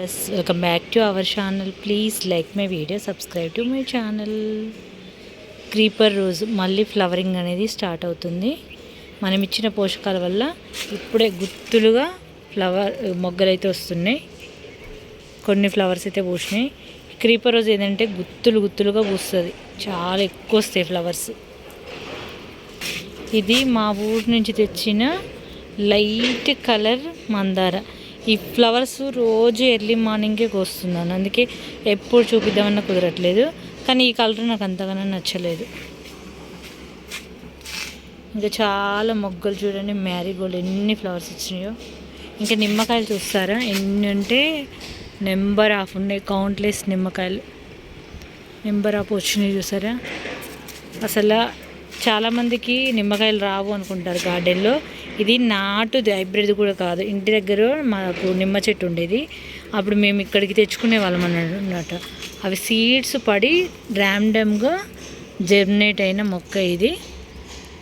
Yes welcome back to our channel please like my video subscribe to my channel creeper రోజు మళ్ళీ flowering అనేది start అవుతుంది. మనం ఇచ్చిన పోషకాల వల్ల ఇప్పుడే గుత్తులుగా ఫ్లవర్ మొగ్గలు అయితే వస్తున్నాయి. కొన్ని ఫ్లవర్స్ అయితే పూసినాయి. క్రీపర్ రోజు ఏంటంటే గుత్తులు గుత్తులుగా పూస్తుంది. చాలా ఎక్కువ వస్తాయి ఫ్లవర్స్ ఇది మా ఊరి నుంచి తెచ్చిన లైట్ కలర్ మందార. ఈ ఫ్లవర్స్ రోజు ఎర్లీ మార్నింగే కోస్తున్నాను. అందుకే ఎప్పుడు చూపిద్దామన్నా కుదరట్లేదు. కానీ ఈ కలర్ నాకు అంతగానో నచ్చలేదు. ఇంకా చాలా మొగ్గలు చూడండి. మ్యారీగోల్డ్ ఎన్ని ఫ్లవర్స్ వచ్చినాయో. ఇంకా నిమ్మకాయలు చూస్తారా? ఎన్ని అంటే నెంబర్ ఆఫ్ ఉన్నాయి. కౌంట్లెస్ నిమ్మకాయలు. నెంబర్ ఆఫ్ వచ్చినాయి చూసారా? అసలు చాలామందికి నిమ్మకాయలు రావు అనుకుంటారు గార్డెన్లో. ఇది నాటుది హైబ్రిడ్ కూడా కాదు. ఇంటి దగ్గర మాకు నిమ్మ చెట్టు ఉండేది. అప్పుడు మేము ఇక్కడికి తెచ్చుకునే వాళ్ళం అన్నమాట. అవి సీడ్స్ పడి ర్యాండమ్గా జర్నేట్ అయిన మొక్క ఇది.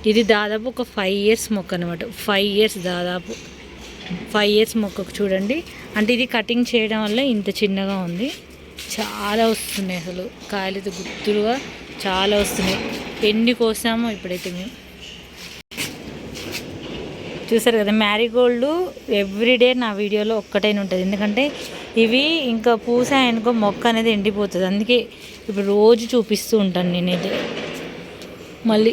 ఇది దాదాపు ఒక ఫైవ్ ఇయర్స్ మొక్క అనమాట ఫైవ్ ఇయర్స్ దాదాపు. ఫైవ్ ఇయర్స్ మొక్కకు చూడండి. అంటే ఇది కటింగ్ చేయడం వల్ల ఇంత చిన్నగా ఉంది. చాలా వస్తున్నాయి అసలు. కాయలతో గుత్తులుగా చాలా వస్తున్నాయి. ఎన్ని కోసామో ఇప్పుడైతే మేము. చూసారు కదా మ్యారీగోల్డ్ ఎవ్రీడే నా వీడియోలో ఒక్కటైనా ఉంటుంది. ఎందుకంటే ఇవి ఇంకా పూసాయనుకో మొక్క అనేది ఎండిపోతుంది. అందుకే ఇప్పుడు రోజు చూపిస్తూ ఉంటాను నేనైతే. మళ్ళీ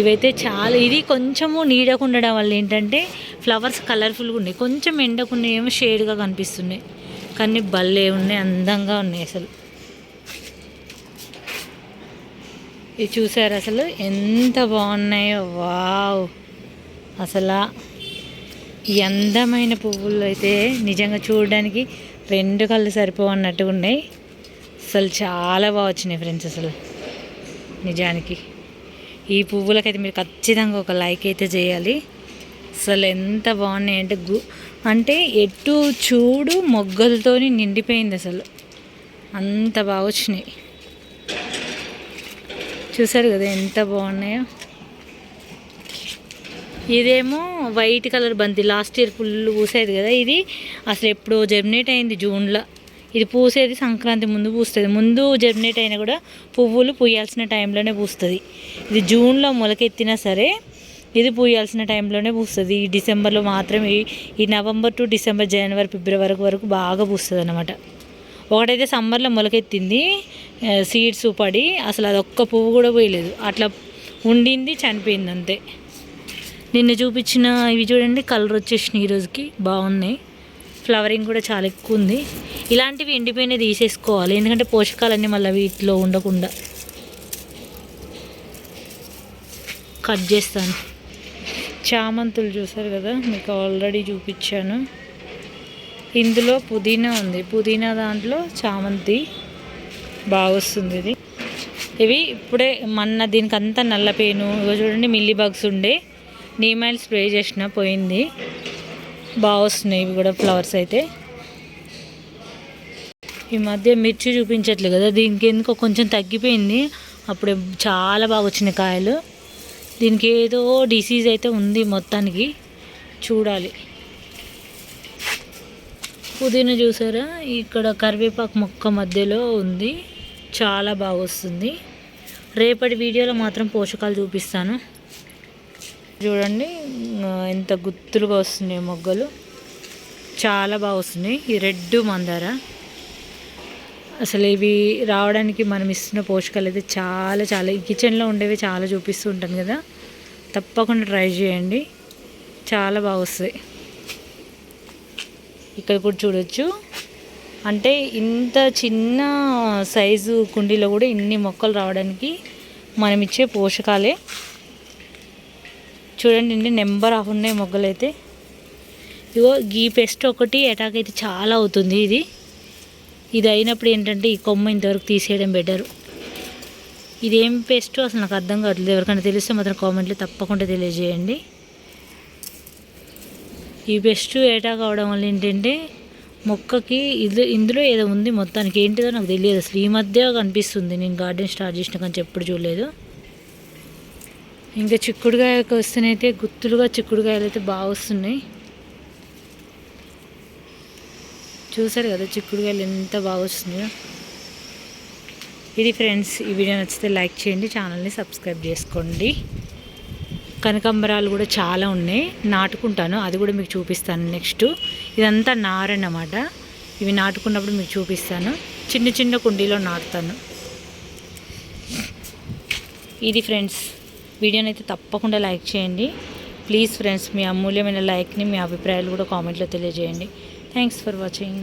ఇవైతే చాలా ఇది కొంచెము నీడకు ఉండడం వల్ల ఏంటంటే ఫ్లవర్స్ కలర్ఫుల్గా ఉన్నాయి. కొంచెం ఎండకుండా ఏమో షేడ్గా కనిపిస్తున్నాయి. కానీ భలే ఉన్నాయి అందంగా ఉన్నాయి అసలు. ఇది చూసారు అసలు? ఎంత బాగున్నాయో వావ్! అసలు అందమైన పువ్వులు అయితే నిజంగా చూడడానికి రెండు కళ్ళు సరిపోవున్నట్టుగా ఉన్నాయి. అసలు చాలా బాగా వచ్చినాయి ఫ్రెండ్స్ అసలు. నిజానికి ఈ పువ్వులకైతే మీరు ఖచ్చితంగా ఒక లైక్ అయితే చేయాలి. అసలు ఎంత బాగున్నాయి అంటే గు అంటే ఎటు చూడు మొగ్గలతో నిండిపోయింది అసలు. అంత బాగా వచ్చినాయి. చూసారు కదా ఎంత బాగున్నాయో? ఇదేమో వైట్ కలర్ బంతి. లాస్ట్ ఇయర్ ఫుల్ పూసేది కదా ఇది. అసలు ఎప్పుడో జర్మినేట్ అయింది జూన్లో. ఇది పూసేది సంక్రాంతి ముందు పూస్తుంది. ముందు జర్మినేట్ అయినా కూడా పువ్వులు పూయాల్సిన టైంలోనే పూస్తుంది. ఇది జూన్లో మొలకెత్తినా సరే ఇది పూయాల్సిన టైంలోనే పూస్తుంది. ఈ డిసెంబర్లో మాత్రం ఈ November to December January February వరకు బాగా పూస్తుంది అనమాట ఒకటైతే సమ్మర్లో మొలకెత్తింది. సీడ్స్ పడి అసలు అది ఒక్క పువ్వు కూడా పోయలేదు. అట్లా ఉండింది చనిపోయింది అంతే. నిన్న చూపించిన ఇవి చూడండి కలర్ వచ్చేసినాయి ఈరోజుకి బాగున్నాయి. ఫ్లవరింగ్ కూడా చాలా ఎక్కువ ఉంది. ఇలాంటివి ఎండిపోయినవి తీసేసుకోవాలి. ఎందుకంటే పోషకాలన్నీ మళ్ళీ వీటిలో ఉండకుండా. కట్ చేస్తాను. చామంతులు చూసారు కదా మీకు ఆల్రెడీ చూపించాను. ఇందులో పుదీనా ఉంది. పుదీనా దాంట్లో చామంతి బాగా వస్తుంది ఇది. ఇవి ఇప్పుడే మొన్న దీనికి అంతా నల్లపేను ఇగో చూడండి మిల్లీ బగ్స్ ఉండే. నీమాయిల్ స్ప్రే చేసిన పోయింది. బాగా వస్తున్నాయి ఇవి కూడా ఫ్లవర్స్ అయితే. ఈ మధ్య మిర్చి చూపించట్లేదు కదా దీనికి ఎందుకో కొంచెం తగ్గిపోయింది. అప్పుడు చాలా బాగా వచ్చినాయి కాయలు. దీనికి ఏదో డిసీజ్ అయితే ఉంది మొత్తానికి. చూడాలి. పుదీనా చూసారా? ఇక్కడ కరివేపాకు మొక్క మధ్యలో ఉంది. చాలా బాగా వస్తుంది. రేపటి వీడియోలో మాత్రం పోషకాలు చూపిస్తాను. చూడండి ఎంత గుత్తులుగా వస్తున్నాయి మొగ్గలు. చాలా బాగా వస్తున్నాయి. ఈ రెడ్ మందార. అసలు ఇవి రావడానికి మనం ఇస్తున్న పోషకాలు అయితే చాలా చాలా ఈ కిచెన్లో ఉండేవి చాలా చూపిస్తూ ఉంటాను కదా. తప్పకుండా ట్రై చేయండి. చాలా బాగా వస్తాయి. ఇక్కడ కూడా చూడొచ్చు. అంటే ఇంత చిన్న సైజు కుండీలో కూడా ఇన్ని మొక్కలు రావడానికి మనం ఇచ్చే పోషకాలే. చూడండి అండి నెంబర్ ఆఫ్ ఉన్నాయి మొగ్గలు అయితే ఇగో ఈ పెస్ట్ ఒకటి అటాక్ అయితే చాలా అవుతుంది ఇది. ఇది అయినప్పుడు ఏంటంటే ఈ కొమ్మ ఇంతవరకు తీసేయడం బెటర్. ఇదేం పెస్ట్ అసలు నాకు అర్థం కావట్లేదు. ఎవరికైనా తెలిస్తే మాత్రం కామెంట్లో తప్పకుండా తెలియజేయండి. ఈ పెస్ట్ అటాక్ అవడం వల్ల ఏంటంటే మొక్కకి ఇది ఇందులో ఏదో ఉంది మొత్తానికి. ఏంటిదో నాకు తెలియదు. అసలు ఈ మధ్య కనిపిస్తుంది. నేను గార్డెన్ స్టార్ట్ చేసిన కానీ ఎప్పుడు చూడలేదు. ఇంకా చిక్కుడుగాయకు వస్తేనైతే గుత్తులుగా చిక్కుడుకాయలు అయితే బాగా వస్తున్నాయి. చూసారు కదా చిక్కుడుకాయలు ఎంత బాగా వస్తున్నాయో. ఇది ఫ్రెండ్స్ ఈ వీడియో నచ్చితే లైక్ చేయండి ఛానల్ని సబ్స్క్రైబ్ చేసుకోండి. కనకాంబరాలు కూడా చాలా ఉన్నాయి. నాటుకుంటాను అది కూడా మీకు చూపిస్తాను నెక్స్ట్. ఇదంతా నారన్నమాట ఇవి నాటుకున్నప్పుడు మీకు చూపిస్తాను. చిన్న చిన్న కుండీలో నాటుతాను. ఇది ఫ్రెండ్స్ వీడియోని అయితే తప్పకుండా లైక్ చేయండి. ప్లీజ్ ఫ్రెండ్స్ మీ అమూల్యమైన లైక్ని మీ అభిప్రాయాలు కూడా కామెంట్లో తెలియజేయండి. Thanks for watching.